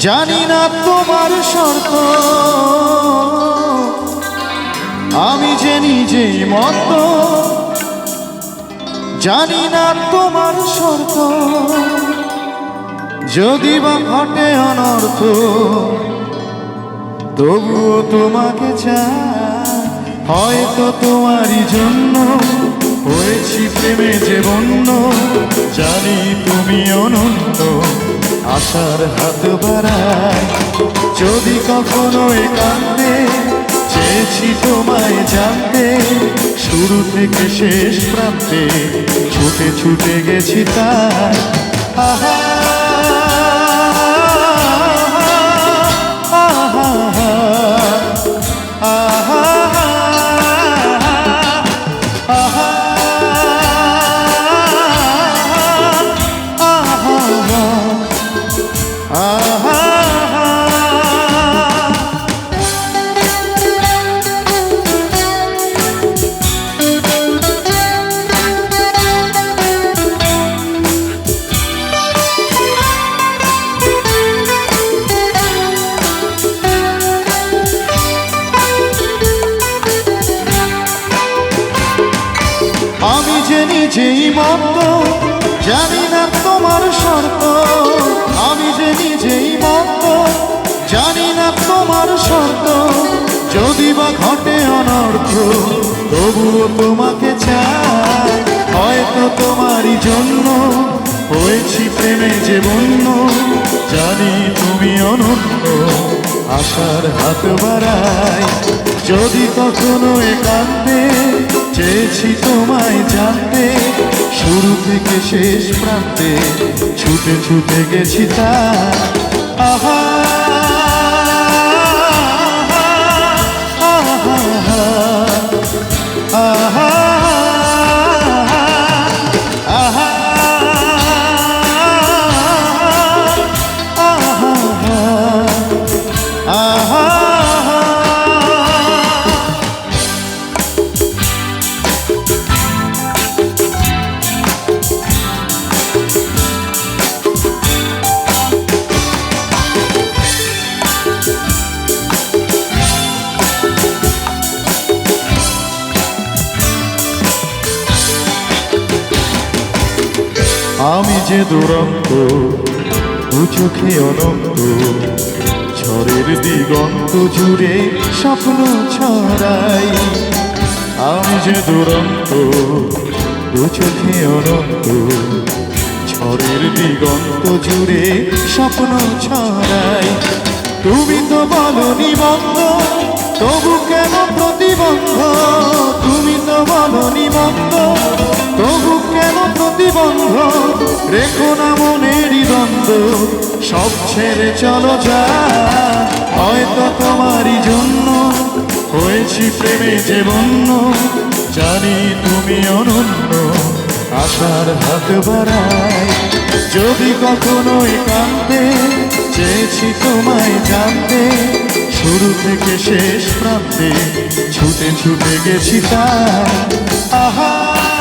জানি না তোমার শর্ত আমি যে নিজে মত জানি না তোমার শর্ত যদি বা ঘটে অনর্থ, তবুও তোমাকে চাই। হয়তো তোমারই জন্য হয়েছি প্রেমে যে বন্য, জানি তুমি অনন্ত। আশার হাত বাড়ায়। যদি কখনো একান্তে চেয়েছি তোমায় জানতে। শুরু থেকে শেষ প্রান্তে ছুটে ছুটে গেছি তাই। আহা আমি যে নিজেই জানি না তোমার শর্ত আমি যে নিজেই মত জানি না তোমার শর্ত যদি বা ঘটে অনর্থ, তবুও তোমাকে চাই। হয়তো তোমারই জন্য হয়েছি প্রেমে যে বন্য। জানি তুমি অনন্য আশার হাত বাড়াই। যদি কখনো একান্তে চেয়েছি তোমায় জানতে শুরু থেকে শেষ প্রান্তে ছুটে ছুটে গেছি তা। আহা আমি যে দুরন্ত দু চোখে অনন্ত, ঝড়ের দিগন্ত জুড়ে স্বপ্ন ছড়াই। আমি যে দুরন্ত দু চোখে অনন্ত, ঝড়ের দিগন্ত জুড়ে স্বপ্ন ছড়াই। তুমি তো বলো নিবন্ধ, তবু কেন প্রতিবন্ধ? তুমি তো বলো নিবন্ধ, তবু কেন প্রতিবন্ধ? রেখো না মনেরই দ্বন্দ্ব, সব ছেড়ে চলো যা। হয়তো তোমারই জন্য হয়েছি প্রেমে যে বন্য, জানি তুমি অনন্য, আশার হাত বাড়াই যদি কখনো একান্তে চেয়েছি তোমায় জানতে, শুরু থেকে শেষ প্রান্তে ছুটে ছুটে গেছি তাই আহা!